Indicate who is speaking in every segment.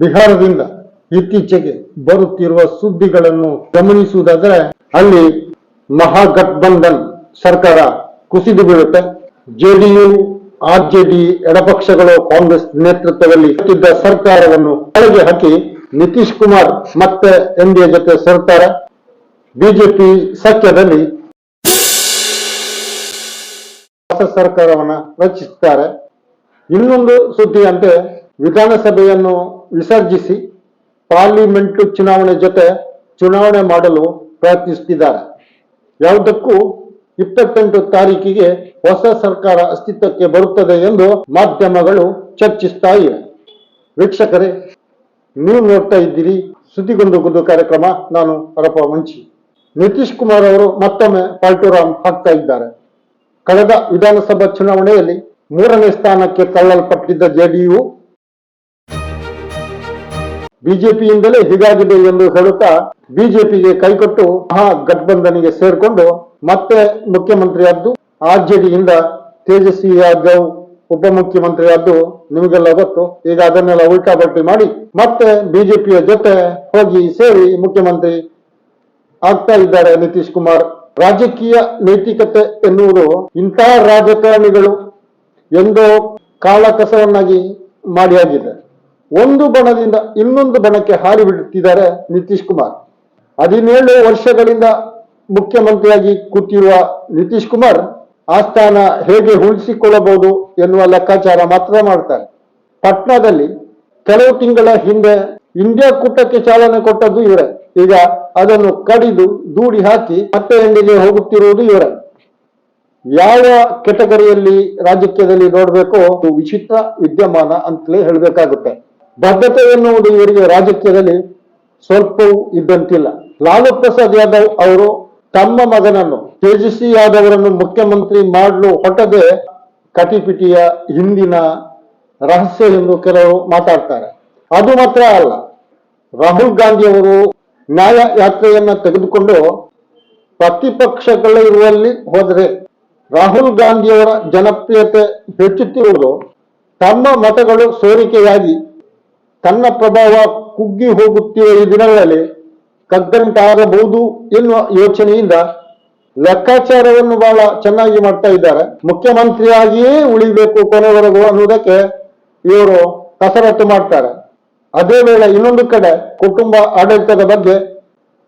Speaker 1: ಬಿಹಾರದಿಂದ ಇತ್ತೀಚೆಗೆ ಬರುತ್ತಿರುವ ಸುದ್ದಿಗಳನ್ನು ಗಮನಿಸುವುದಾದರೆ ಅಲ್ಲಿ ಮಹಾಗಠಬಂಧನ್ ಸರ್ಕಾರ ಕುಸಿದು ಬೀಳುತ್ತೆ. ಜೆಡಿಯು ಆರ್ಜೆಡಿ ಎಡಪಕ್ಷಗಳು ಕಾಂಗ್ರೆಸ್ ನೇತೃತ್ವದಲ್ಲಿ ಇದ್ದ ಸರ್ಕಾರವನ್ನು ಕೆಳಗೆ ಹಾಕಿ ನಿತೀಶ್ ಕುಮಾರ್ ಮತ್ತೆ ಎನ್ಡಿಎ ಜೊತೆ ಸರ್ಕಾರ. ಬಿಜೆಪಿ ಸಖ್ಯದಲ್ಲಿ ಹೊಸ ಸರ್ಕಾರವನ್ನ ರಚಿಸುತ್ತಾರೆ ಇನ್ನೊಂದು ಸುದ್ದಿ ಅಂತೆ, ವಿಧಾನಸಭೆಯನ್ನು ವಿಸರ್ಜಿಸಿ ಪಾರ್ಲಿಮೆಂಟ್ ಚುನಾವಣೆ ಜೊತೆ ಚುನಾವಣೆ ಮಾಡಲು ಪ್ರಯತ್ನಿಸುತ್ತಿದ್ದಾರೆ. ಯಾವುದಕ್ಕೂ ಇಪ್ಪತ್ತೆಂಟು ತಾರೀಕಿಗೆ ಹೊಸ ಸರ್ಕಾರ ಅಸ್ತಿತ್ವಕ್ಕೆ ಬರುತ್ತದೆ ಎಂದು ಮಾಧ್ಯಮಗಳು ಚರ್ಚಿಸ್ತಾ ಇವೆ. ವೀಕ್ಷಕರೇ, ನೀವು ನೋಡ್ತಾ ಇದ್ದೀರಿ ಸುದ್ದಿಗೊಂದು ಕಾರ್ಯಕ್ರಮ. ನಾನು ಹರಪ ಮಂಚಿ. ನಿತೀಶ್ ಕುಮಾರ್ ಅವರು ಮತ್ತೊಮ್ಮೆ ಪಾಲ್ಟುರಾಮ್ ಹಾಕ್ತಾ ಇದ್ದಾರೆ. ಕಳೆದ ವಿಧಾನಸಭಾ ಚುನಾವಣೆಯಲ್ಲಿ ಮೂರನೇ ಸ್ಥಾನಕ್ಕೆ ತಳ್ಳಲ್ಪಟ್ಟಿದ್ದ ಜೆಡಿಯು ಬಿಜೆಪಿಯಿಂದಲೇ ಹೀಗಾಗಿದೆ ಎಂದು ಹೇಳುತ್ತಾ ಬಿಜೆಪಿಗೆ ಕೈಕೊಟ್ಟು ಮಹಾ ಗಠಬಂಧನಿಗೆ ಸೇರ್ಕೊಂಡು ಮತ್ತೆ ಮುಖ್ಯಮಂತ್ರಿಯಾದ್ದು ಆರ್ಜೆಡಿಯಿಂದ ತೇಜಸ್ವಿ ಯಾದವ್ ಉಪಮುಖ್ಯಮಂತ್ರಿಯಾದ್ದು ನಿಮಗೆಲ್ಲ ಗೊತ್ತು. ಈಗ ಅದನ್ನೆಲ್ಲ ಉಲ್ಟಾ ಪಲ್ಟಿ ಮಾಡಿ ಮತ್ತೆ ಬಿಜೆಪಿಯ ಜೊತೆ ಹೋಗಿ ಸೇರಿ ಮುಖ್ಯಮಂತ್ರಿ ಆಗ್ತಾ ಇದ್ದಾರೆ ನಿತೀಶ್ ಕುಮಾರ್. ರಾಜಕೀಯ ನೈತಿಕತೆ ಎನ್ನುವುದು ಇಂತಹ ರಾಜಕಾರಣಿಗಳು ಎಂದೋ ಕಾಲಕಸವನ್ನಾಗಿ ಮಾಡಿ ಆಗಿದೆ ಒಂದು ಬಣದಿಂದ ಇನ್ನೊಂದು ಬಣಕ್ಕೆ ಹಾರಿ ಬಿಡುತ್ತಿದ್ದಾರೆ ನಿತೀಶ್ ಕುಮಾರ್. ಹದಿನೇಳು ವರ್ಷಗಳಿಂದ ಮುಖ್ಯಮಂತ್ರಿಯಾಗಿ ಕೂತಿರುವ ನಿತೀಶ್ ಕುಮಾರ್ ಆ ಸ್ಥಾನ ಹೇಗೆ ಉಳಿಸಿಕೊಳ್ಳಬಹುದು ಎನ್ನುವ ಲೆಕ್ಕಾಚಾರ ಮಾತ್ರ ಮಾಡ್ತಾರೆ. ಪಟ್ನಾದಲ್ಲಿ ಕೆಲವು ತಿಂಗಳ ಹಿಂದೆ ಇಂಡಿಯಾ ಕೂಟಕ್ಕೆ ಚಾಲನೆ ಕೊಟ್ಟದ್ದು ಇವರೇ. ಈಗ ಅದನ್ನು ಕಡಿದು ದೂಡಿ ಹಾಕಿ ಮತ್ತೆ ಎಂಡಿಗೆ ಹೋಗುತ್ತಿರುವುದು ಇವರೇ. ಯಾವ ಕೆಟಗರಿಯಲ್ಲಿ ರಾಜಕೀಯದಲ್ಲಿ ನೋಡಬೇಕು ವಿಚಿತ್ರ ವಿದ್ಯಮಾನ ಅಂತಲೇ ಹೇಳಬೇಕಾಗುತ್ತೆ. ಬದ್ಧತೆ ಎನ್ನುವುದು ಇವರಿಗೆ ರಾಜಕೀಯದಲ್ಲಿ ಸ್ವಲ್ಪವೂ ಇದ್ದಂತಿಲ್ಲ. ಲಾಲು ಪ್ರಸಾದ್ ಯಾದವ್ ಅವರು ತಮ್ಮ ಮಗನನ್ನು, ತೇಜಸ್ವಿ ಯಾದವ್ ಅವರನ್ನು ಮುಖ್ಯಮಂತ್ರಿ ಮಾಡಲು ಹೊಟ್ಟದೆ ಕಟಿಪಿಟಿಯ ಹಿಂದಿನ ರಹಸ್ಯ ಎಂದು ಕೆಲವರು ಮಾತಾಡ್ತಾರೆ. ಅದು ಮಾತ್ರ ಅಲ್ಲ, ರಾಹುಲ್ ಗಾಂಧಿ ಅವರು ನ್ಯಾಯ ಯಾತ್ರೆಯನ್ನ ತೆಗೆದುಕೊಂಡು ಪ್ರತಿಪಕ್ಷಗಳಿರುವಲ್ಲಿ ಹೋದರೆ ರಾಹುಲ್ ಗಾಂಧಿಯವರ ಜನಪ್ರಿಯತೆ ಹೆಚ್ಚುತ್ತಿರುವುದು ತಮ್ಮ ಮತಗಳು ಸೋರಿಕೆಯಾಗಿ ತನ್ನ ಪ್ರಭಾವ ಕುಗ್ಗಿ ಹೋಗುತ್ತಿರುವ ಈ ದಿನಗಳಲ್ಲಿ ಕಗ್ಗಂಟಾಗಬಹುದು ಎನ್ನುವ ಯೋಚನೆಯಿಂದ ಲೆಕ್ಕಾಚಾರವನ್ನು ಬಹಳ ಚೆನ್ನಾಗಿ ಮಾಡ್ತಾ ಇದ್ದಾರೆ. ಮುಖ್ಯಮಂತ್ರಿಯಾಗಿಯೇ ಉಳಿಬೇಕು ಕೊನೆವರೆಗೂ ಅನ್ನುವುದಕ್ಕೆ ಇವರು ಕಸರತ್ತು ಮಾಡ್ತಾರೆ. ಅದೇ ವೇಳೆ ಇನ್ನೊಂದು ಕಡೆ ಕುಟುಂಬ ಆಡಳಿತದ ಬಗ್ಗೆ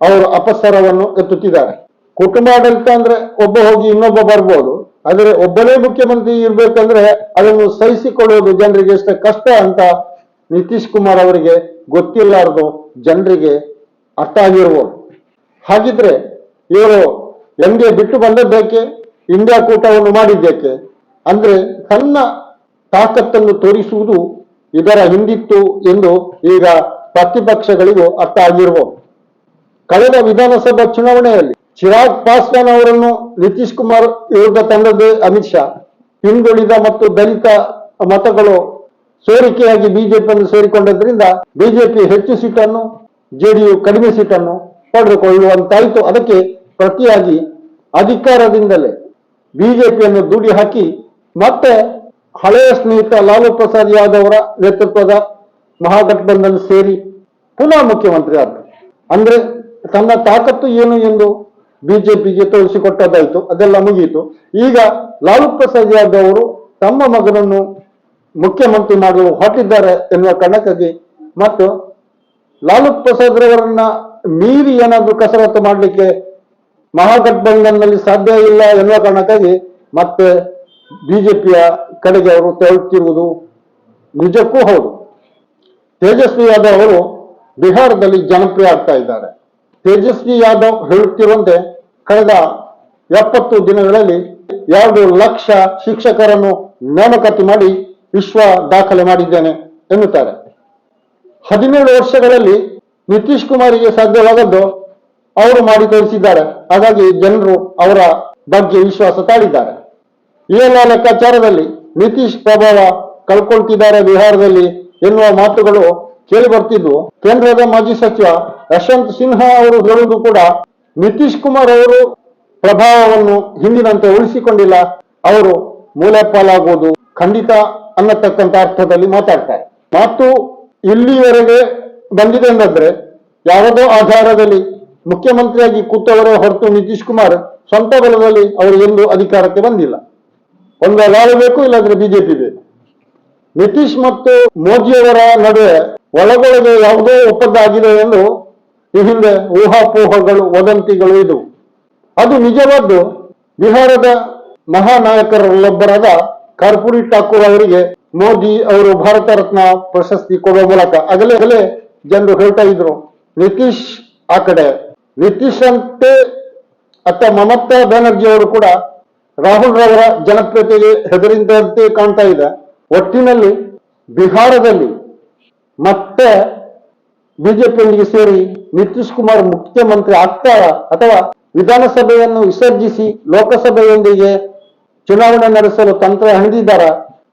Speaker 1: ಅವರು ಅಪಸರವನ್ನು ಎತ್ತುತ್ತಿದ್ದಾರೆ. ಕುಟುಂಬ ಆಡಳಿತ ಅಂದ್ರೆ ಒಬ್ಬ ಹೋಗಿ ಇನ್ನೊಬ್ಬ ಬರ್ಬೋದು. ಆದರೆ ಒಬ್ಬನೇ ಮುಖ್ಯಮಂತ್ರಿ ಇರ್ಬೇಕಂದ್ರೆ ಅದನ್ನು ಸಹಿಸಿಕೊಳ್ಳುವುದು ಜನರಿಗೆ ಎಷ್ಟು ಕಷ್ಟ ಅಂತ ನಿತೀಶ್ ಕುಮಾರ್ ಅವರಿಗೆ ಗೊತ್ತಿಲ್ಲಾರದು ಜನರಿಗೆ ಅರ್ಥ ಆಗಿರ್ಬೋದು. ಹಾಗಿದ್ರೆ ಇವರು ಎಂದೇ ಬಿಟ್ಟು ಬಂದದ್ದೇಕೆ, ಇಂಡಿಯಾ ಕೂಟವನ್ನು ಮಾಡಿದ್ದೇಕೆ? ಅಂದ್ರೆ ತನ್ನ ತಾಕತ್ತನ್ನು ತೋರಿಸುವುದು ಇದರ ಹಿಂದಿತ್ತು ಎಂದು ಈಗ ಪ್ರತಿಪಕ್ಷಗಳಿಗೂ ಅರ್ಥ ಆಗಿರ್ಬೋದು. ಕಳೆದ ವಿಧಾನಸಭಾ ಚುನಾವಣೆಯಲ್ಲಿ ಚಿರಾಗ್ ಪಾಸ್ವಾನ್ ಅವರನ್ನು ನಿತೀಶ್ ಕುಮಾರ್ ವಿರುದ್ಧ ತಂದದ್ದೇ ಅಮಿತ್ ಶಾ. ಹಿಂದುಳಿದ ಮತ್ತು ದಲಿತ ಮತಗಳು ಸೋರಿಕೆಯಾಗಿ ಬಿಜೆಪಿಯನ್ನು ಸೇರಿಕೊಂಡದ್ರಿಂದ ಬಿಜೆಪಿ ಹೆಚ್ಚು ಸೀಟನ್ನು, ಜೆಡಿಯು ಕಡಿಮೆ ಸೀಟನ್ನು ಪಡೆದುಕೊಳ್ಳುವಂತಾಯಿತು. ಅದಕ್ಕೆ ಪ್ರತಿಯಾಗಿ ಅಧಿಕಾರದಿಂದಲೇ ಬಿಜೆಪಿಯನ್ನು ದುಡಿ ಹಾಕಿ, ಮತ್ತೆ ಹಳೆಯ ಸ್ನೇಹಿತ ಲಾಲು ಪ್ರಸಾದ್ ಯಾದವ್ ಅವರ ನೇತೃತ್ವದ ಮಹಾಗಠಬಂಧನ್ ಸೇರಿ ಪುನಃ ಮುಖ್ಯಮಂತ್ರಿ ಆದರು ಅಂದ್ರೆ ತನ್ನ ತಾಕತ್ತು ಏನು ಎಂದು ಬಿಜೆಪಿಗೆ ತೋರಿಸಿಕೊಟ್ಟದಾಯಿತು ಅದೆಲ್ಲ ಮುಗಿಯಿತು ಈಗ ಲಾಲು ಪ್ರಸಾದ್ ಯಾದವ್ ಅವರು ತಮ್ಮ ಮಗನನ್ನು ಮುಖ್ಯಮಂತ್ರಿ ಮಾಡಲು ಹೊರಟಿದ್ದಾರೆ ಎನ್ನುವ ಕಾರಣಕ್ಕಾಗಿ ಮತ್ತು ಲಾಲು ಪ್ರಸಾದ್ ರವರನ್ನ ಮೀರಿ ಏನಾದ್ರೂ ಕಸರತ್ತು ಮಾಡಲಿಕ್ಕೆ ಮಹಾಗಠಬಂಧನ್ನಲ್ಲಿ ಸಾಧ್ಯ ಇಲ್ಲ ಎನ್ನುವ ಕಾರಣಕ್ಕಾಗಿ ಮತ್ತೆ ಬಿಜೆಪಿಯ ಕಡೆಗೆ ಅವರು ತೆರಳುತ್ತಿರುವುದು ನಿಜಕ್ಕೂ ಹೌದು. ತೇಜಸ್ವಿ ಯಾದವ್ ಅವರು ಬಿಹಾರದಲ್ಲಿ ಜನಪ್ರಿಯ ಆಗ್ತಾ ಇದ್ದಾರೆ. ತೇಜಸ್ವಿ ಯಾದವ್ ಹೇಳುತ್ತಿರುವಂತೆ ಕಳೆದ ಎಪ್ಪತ್ತು ದಿನಗಳಲ್ಲಿ ಎರಡು ಲಕ್ಷ ಶಿಕ್ಷಕರನ್ನು ನೇಮಕಾತಿ ಮಾಡಿ ವಿಶ್ವ ದಾಖಲೆ ಮಾಡಿದ್ದೇನೆ ಎನ್ನುತ್ತಾರೆ. ಹದಿನೇಳು ವರ್ಷಗಳಲ್ಲಿ ನಿತೀಶ್ ಕುಮಾರಿಗೆ ಸಾಧ್ಯವಾಗದ್ದು ಅವರು ಮಾಡಿ ತೋರಿಸಿದ್ದಾರೆ. ಹಾಗಾಗಿ ಜನರು ಅವರ ಬಗ್ಗೆ ವಿಶ್ವಾಸ ತಾಳಿದ್ದಾರೆ. ಎಲ್ಲ ಲೆಕ್ಕಾಚಾರದಲ್ಲಿ ನಿತೀಶ್ ಪ್ರಭಾವ ಕಳ್ಕೊಳ್ತಿದ್ದಾರೆ ಬಿಹಾರದಲ್ಲಿ ಎನ್ನುವ ಮಾತುಗಳು ಕೇಳಿ ಬರ್ತಿದ್ವು ಕೇಂದ್ರದ ಮಾಜಿ ಸಚಿವ ಯಶವಂತ್ ಸಿನ್ಹಾ ಅವರು ಹೇಳುವುದು ಕೂಡ ನಿತೀಶ್ ಕುಮಾರ್ ಅವರು ಪ್ರಭಾವವನ್ನು ಹಿಂದಿನಂತೆ ಉಳಿಸಿಕೊಂಡಿಲ್ಲ. ಅವರು ಮೂಲೆ ಪಾಲಾಗುವುದು ಖಂಡಿತ ಅನ್ನತಕ್ಕಂತ ಅರ್ಥದಲ್ಲಿ ಮಾತಾಡ್ತಾರೆ. ಮತ್ತು ಇಲ್ಲಿವರೆಗೆ ಬಂದಿದೆ ಅಂದ್ರೆ ಯಾವುದೋ ಆಧಾರದಲ್ಲಿ ಮುಖ್ಯಮಂತ್ರಿಯಾಗಿ ಕೂತವರೇ ಹೊರತು ನಿತೀಶ್ ಕುಮಾರ್ ಸ್ವಂತ ಬಲದಲ್ಲಿ ಅವರು ಎಂದು ಅಧಿಕಾರಕ್ಕೆ ಬಂದಿಲ್ಲ. ಒಂದು ಲಾಲು ಬೇಕು, ಇಲ್ಲಾಂದ್ರೆ ಬಿಜೆಪಿ ಬೇಕು. ನಿತೀಶ್ ಮತ್ತು ಮೋದಿಯವರ ನಡುವೆ ಒಳಗೊಳಗೆ ಯಾವುದೋ ಒಪ್ಪಂದ ಆಗಿದೆ ಎಂದು ಈ ಹಿಂದೆ ಊಹಾಪೋಹಗಳು, ವದಂತಿಗಳು ಇದ್ದವು. ಅದು ನಿಜವಾದ್ದು, ಬಿಹಾರದ ಮಹಾನಾಯಕರಲ್ಲೊಬ್ಬರಾದ ಕರ್ಪೂರಿ ಠಾಕೂರ್ ಅವರಿಗೆ ಮೋದಿ ಅವರು ಭಾರತ ರತ್ನ ಪ್ರಶಸ್ತಿ ಕೊಡುವ ಮೂಲಕ ಅಗಲೇ ಅಗಲೇ ಜನರು ಹೇಳ್ತಾ ಇದ್ರು, ನಿತೀಶ್ ಆ ಕಡೆ, ನಿತೀಶ್ ಅಂತೆ ಅತ್ತ ಮಮತಾ ಬ್ಯಾನರ್ಜಿ ಅವರು ಕೂಡ ರಾಹುಲ್ ರವರ ಜನಪ್ರಿಯತೆಗೆ ಹೆದರಿಂದಂತೆ ಕಾಣ್ತಾ ಇದೆ. ಒಟ್ಟಿನಲ್ಲಿ ಬಿಹಾರದಲ್ಲಿ ಮತ್ತೆ ಬಿಜೆಪಿಯೊಂದಿಗೆ ಸೇರಿ ನಿತೀಶ್ ಕುಮಾರ್ ಮುಖ್ಯಮಂತ್ರಿ ಆಗ್ತಾರ ಅಥವಾ ವಿಧಾನಸಭೆಯನ್ನು ವಿಸರ್ಜಿಸಿ ಲೋಕಸಭೆಯೊಂದಿಗೆ ಚುನಾವಣೆ ನಡೆಸಲು ತಂತ್ರ ಹಣಿದಿದ್ದಾರೆ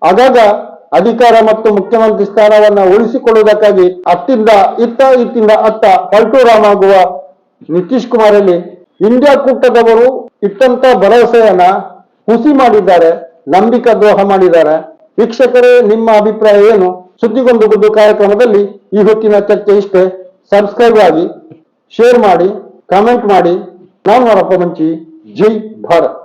Speaker 1: ಆಗಾಗ ಅಧಿಕಾರ ಮತ್ತು ಮುಖ್ಯಮಂತ್ರಿ ಸ್ಥಾನವನ್ನ ಉಳಿಸಿಕೊಳ್ಳುವುದಕ್ಕಾಗಿ ಅತ್ತಿಂದ ಇತ್ತ ಇತ್ತಿಂದ ಅತ್ತ ಪಲ್ಟೂರಾಮಾಗುವ ನಿತೀಶ್ ಕುಮಾರಲ್ಲಿ ಇಂಡಿಯಾ ಕೂಟದವರು ಇಟ್ಟಂತ ಭರವಸೆಯನ್ನ ಹುಸಿ ಮಾಡಿದ್ದಾರೆ, ನಂಬಿಕಾ ದ್ರೋಹ ಮಾಡಿದ್ದಾರೆ. ವೀಕ್ಷಕರೇ, ನಿಮ್ಮ ಅಭಿಪ್ರಾಯ ಏನು? ಸುದ್ದಿಗೊಂದು ಗುದ್ದು ಕಾರ್ಯಕ್ರಮದಲ್ಲಿ ಈ ಹೊತ್ತಿನ ಚರ್ಚೆ ಇಷ್ಟೇ. ಸಬ್ಸ್ಕ್ರೈಬ್ ಆಗಿ ಶೇರ್ ಮಾಡಿ ಕಾಮೆಂಟ್ ಮಾಡಿ. ನಾನು ಹೊರಪ್ಪ ಮಂಚಿ, ಜೈ ಭಾರತ್.